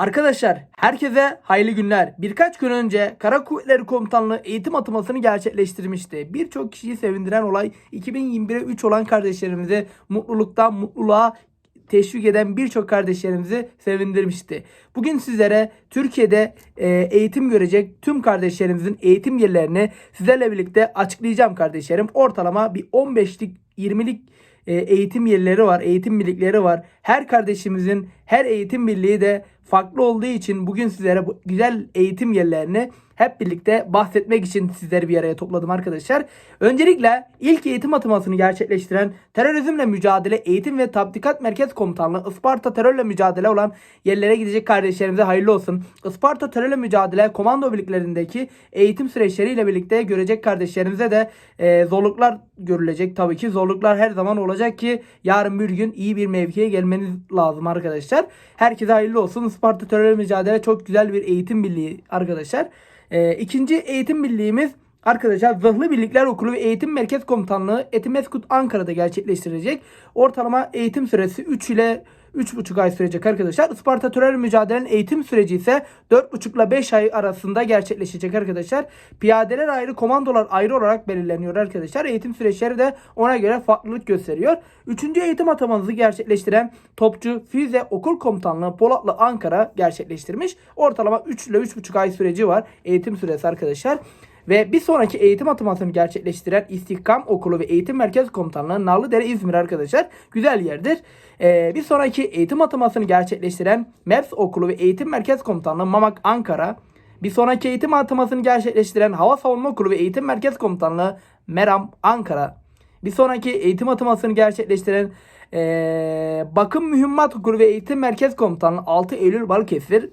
Arkadaşlar herkese hayırlı günler. Birkaç gün önce Kara Kuvvetleri Komutanlığı eğitim atılmasını gerçekleştirmişti. Birçok kişiyi sevindiren olay 2021'e 3 olan kardeşlerimizi mutluluktan mutluluğa teşvik eden birçok kardeşlerimizi sevindirmişti. Bugün sizlere Türkiye'de e, eğitim görecek tüm kardeşlerimizin eğitim yerlerini sizlerle birlikte açıklayacağım kardeşlerim. Ortalama bir 15'lik 20'lik e, eğitim yerleri var, eğitim birlikleri var. Her kardeşimizin her eğitim birliği de farklı olduğu için bugün sizlere bu güzel eğitim yerlerini hep birlikte bahsetmek için sizleri bir araya topladım arkadaşlar. Öncelikle ilk eğitim atamasını gerçekleştiren terörizmle mücadele eğitim ve tatbikat merkez komutanlığı Isparta terörle mücadele olan yerlere gidecek kardeşlerimize hayırlı olsun. Isparta terörle mücadele komando birliklerindeki eğitim süreçleriyle birlikte görecek kardeşlerimize de e, zorluklar görülecek tabii ki. Zorluklar her zaman olacak ki yarın bir gün iyi bir mevkiye gelmeniz lazım arkadaşlar. Herkese hayırlı olsun. Isparta terörle mücadele çok güzel bir eğitim birliği arkadaşlar. E, ikinci eğitim birliğimiz Arkadaşlar Zırhlı Birlikler Okulu ve Eğitim Merkez Komutanlığı Etimeskut Ankara'da gerçekleştirecek. Ortalama eğitim süresi 3 ile 3,5 ay sürecek arkadaşlar. Isparta terör mücadelenin eğitim süreci ise 4,5 ile 5 ay arasında gerçekleşecek arkadaşlar. Piyadeler ayrı, komandolar ayrı olarak belirleniyor arkadaşlar. Eğitim süreçleri de ona göre farklılık gösteriyor. Üçüncü eğitim atamanızı gerçekleştiren Topçu Füze Okul Komutanlığı Polatlı Ankara gerçekleştirmiş. Ortalama 3 ile 3,5 ay süreci var eğitim süresi arkadaşlar. Ve bir sonraki eğitim atamasını gerçekleştiren İstihkam Okulu ve Eğitim Merkez Komutanlığı Narlıdere İzmir arkadaşlar. Güzel yerdir. Ee, bir sonraki eğitim atamasını gerçekleştiren MEPS Okulu ve Eğitim Merkez Komutanlığı Mamak Ankara. Bir sonraki eğitim atamasını gerçekleştiren Hava Savunma Okulu ve Eğitim Merkez Komutanlığı Meram Ankara. Bir sonraki eğitim atamasını gerçekleştiren ee, Bakım Mühimmat Okulu ve Eğitim Merkez Komutanlığı 6 Eylül Balıkesir.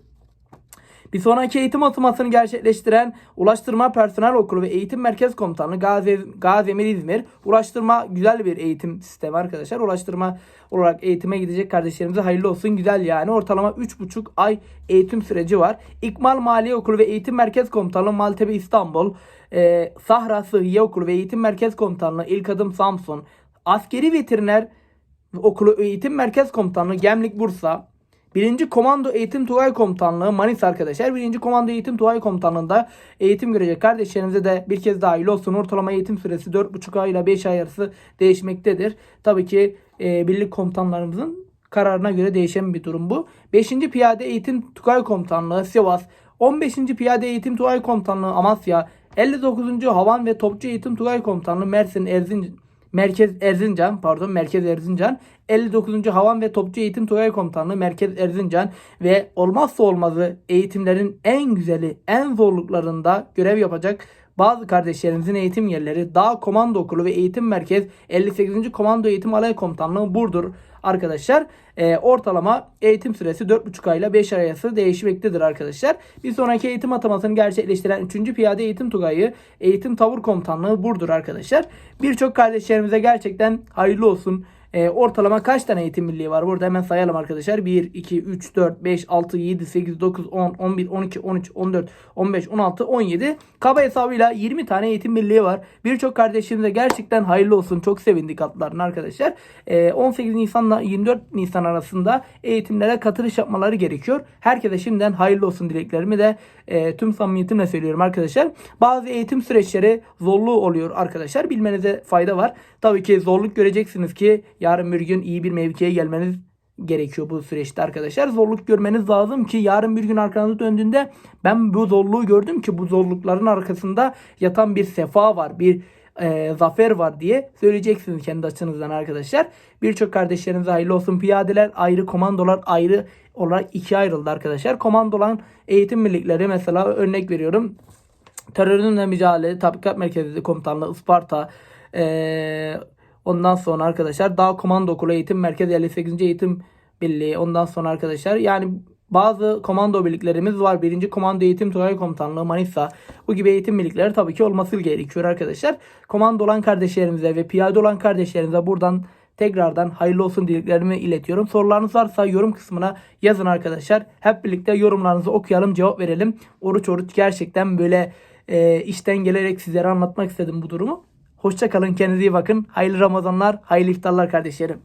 Bir sonraki eğitim atamasını gerçekleştiren Ulaştırma Personel Okulu ve Eğitim Merkez Komutanlığı Gazi, Gazi Emir İzmir. Ulaştırma güzel bir eğitim sistemi arkadaşlar. Ulaştırma olarak eğitime gidecek kardeşlerimize hayırlı olsun. Güzel yani. Ortalama 3,5 ay eğitim süreci var. İkmal Maliye Okulu ve Eğitim Merkez Komutanlığı Maltepe İstanbul. Ee, Sahra Sıhhiye Okulu ve Eğitim Merkez Komutanlığı İlk Adım Samsun. Askeri Veteriner Okulu Eğitim Merkez Komutanlığı Gemlik Bursa. Birinci Komando Eğitim Tugay Komutanlığı Manisa arkadaşlar. Birinci Komando Eğitim Tugay Komutanlığı'nda eğitim görecek kardeşlerimize de bir kez dahil olsun. Ortalama eğitim süresi 4,5 ay ile 5 ay arası değişmektedir. Tabii ki e, birlik komutanlarımızın kararına göre değişen bir durum bu. 5. Piyade Eğitim Tugay Komutanlığı Sivas. 15. Piyade Eğitim Tugay Komutanlığı Amasya. 59. Havan ve Topçu Eğitim Tugay Komutanlığı Mersin Erzincan. Merkez Erzincan pardon Merkez Erzincan 59. Havan ve Topçu Eğitim Tugay Komutanlığı Merkez Erzincan ve olmazsa olmazı eğitimlerin en güzeli en zorluklarında görev yapacak bazı kardeşlerimizin eğitim yerleri Dağ Komando Okulu ve Eğitim Merkez 58. Komando Eğitim Alay Komutanlığı Burdur arkadaşlar. E, ortalama eğitim süresi 4,5 ay ile 5 ay arası değişmektedir arkadaşlar. Bir sonraki eğitim atamasını gerçekleştiren 3. Piyade Eğitim Tugayı Eğitim Tavır Komutanlığı Burdur arkadaşlar. Birçok kardeşlerimize gerçekten hayırlı olsun. E, ortalama kaç tane eğitim birliği var? Burada hemen sayalım arkadaşlar. 1, 2, 3, 4, 5, 6, 7, 8, 9, 10, 11, 12, 13, 14, 15, 16, 17. Kaba hesabıyla 20 tane eğitim birliği var. Birçok kardeşimize gerçekten hayırlı olsun. Çok sevindik adlarına arkadaşlar. E, 18 Nisan'la 24 Nisan arasında eğitimlere katılış yapmaları gerekiyor. Herkese şimdiden hayırlı olsun dileklerimi de e, tüm samimiyetimle söylüyorum arkadaşlar. Bazı eğitim süreçleri zorlu oluyor arkadaşlar. Bilmenize fayda var. Tabii ki zorluk göreceksiniz ki yarın bir gün iyi bir mevkiye gelmeniz gerekiyor bu süreçte arkadaşlar. Zorluk görmeniz lazım ki yarın bir gün arkanızı döndüğünde ben bu zorluğu gördüm ki bu zorlukların arkasında yatan bir sefa var. Bir e, zafer var diye söyleyeceksiniz kendi açınızdan arkadaşlar. Birçok kardeşlerimize hayırlı olsun. Piyadeler ayrı, komandolar ayrı olarak ikiye ayrıldı arkadaşlar. Komandolan eğitim birlikleri mesela örnek veriyorum. Terörizmle mücadele tatbikat merkezi komutanlığı Isparta eee Ondan sonra arkadaşlar Dağ Komando Okulu Eğitim Merkezi 58. Eğitim Birliği. Ondan sonra arkadaşlar yani bazı komando birliklerimiz var. Birinci Komando Eğitim Tugay Komutanlığı Manisa. Bu gibi eğitim birlikleri tabii ki olması gerekiyor arkadaşlar. Komando olan kardeşlerimize ve piyade olan kardeşlerimize buradan tekrardan hayırlı olsun dileklerimi iletiyorum. Sorularınız varsa yorum kısmına yazın arkadaşlar. Hep birlikte yorumlarınızı okuyalım, cevap verelim. Oruç oruç gerçekten böyle e, işten gelerek sizlere anlatmak istedim bu durumu. Hoşça kalın kendinize iyi bakın. Hayırlı Ramazanlar, hayırlı iftarlar kardeşlerim.